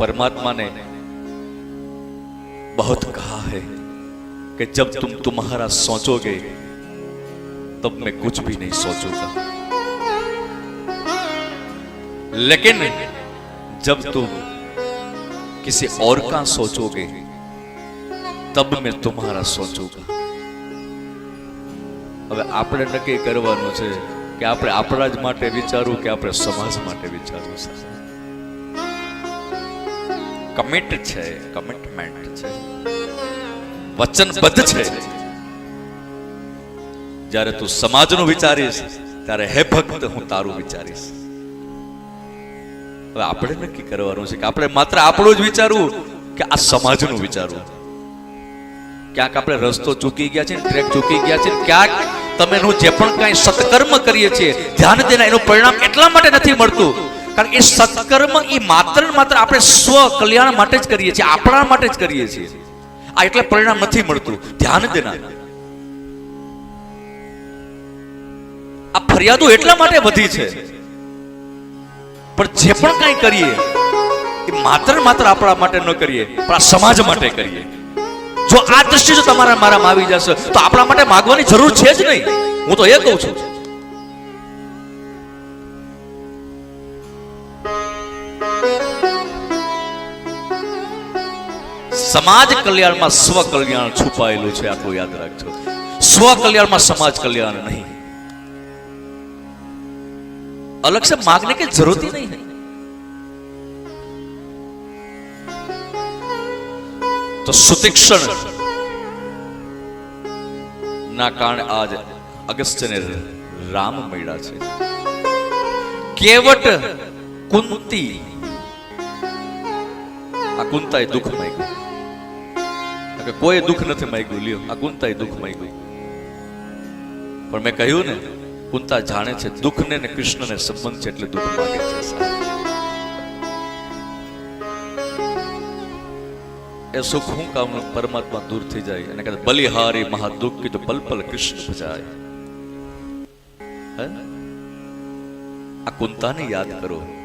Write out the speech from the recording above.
परमात्मा ने बहुत कहा है कि जब तुम तुम्हारा सोचोगे तब मैं कुछ भी नहीं सोचूंगा लेकिन जब तुम किसी और का सोचोगे तब मैं तुम्हारा सोचूंगा હવે આપણે નક્કી કરવાનું છે કે આપણે આપણા જ માટે વિચારવું કે આપણે સમાજ માટે વિચારવું છે કમિટ છે, કમિટમેન્ટ છે. વચનબદ્ધ છે. જ્યારે તું સમાજનું વિચારીશ, ત્યારે હે ભક્ત, હું તારું વિચારીશ. હવે આપણે નક્કી કરવાનું છે કે આપણે માત્ર આપણું જ વિચારવું કે આ સમાજનું વિચારવું? ક્યાંક આપણે રસ્તો ચૂકી ગયા છે ટ્રેક ચૂકી ગયા છે ક્યાંક તમે જે પણ કાંઈ સત્કર્મ કરીએ છીએ, ધ્યાન દેના એનું પરિણામ એટલા માટે નથી મળતું કારણ કે સત્કર્મ એ માત્ર માત્ર આપણે સ્વ કલ્યાણ માટે જ કરીએ છીએ, આપણા માટે જ કરીએ છીએ. આ એટલે પરિણામ નથી મળતું. ધ્યાન દેના આ ફરિયાદો એટલા માટે વધી છે. પણ જે પણ કાંઈ કરીએ, એ માત્ર માત્ર આપણા માટે ન કરીએ, પણ આ સમાજ માટે કરીએ. જો આ દ્રષ્ટિ જો તમારા મારામાં આવી જશે, તો આપણા માટે માગવાની જરૂર છે જ નહીં. હું તો એ કહું છું. સમાજ કલ્યાણમાં સ્વ કલ્યાણ છુપાયેલું છે આટલું યાદ રાખજો સ્વ કલ્યાણમાં સમાજ કલ્યાણ નહીં अलग से मांगने की जरूरत ही नहीं है તો સુતિક્ષણ ના કારણે આજ અગસ્ત્યને રામ મળ્યા છે કેવટ કુંતી આ કુંતાએ દુઃખ માંગ્યું કે કોઈ દુઃખ નથી માગ્યું, લ્યો. આ કુંતાએ દુઃખ માગ્યું. પણ મેં કહ્યું ને, કુંતા જાણે છે દુઃખને ને કૃષ્ણને સંબંધ છે એટલે દુઃખ માગે છે. એ સુખ હું કામ પરમાત્મા દૂર થઈ જાય. અને કદાચ બલિહારી મહાદુઃખ કીધું પલ પલ કૃષ્ણ ભજાય. હે? આ કુંતાને યાદ કરો.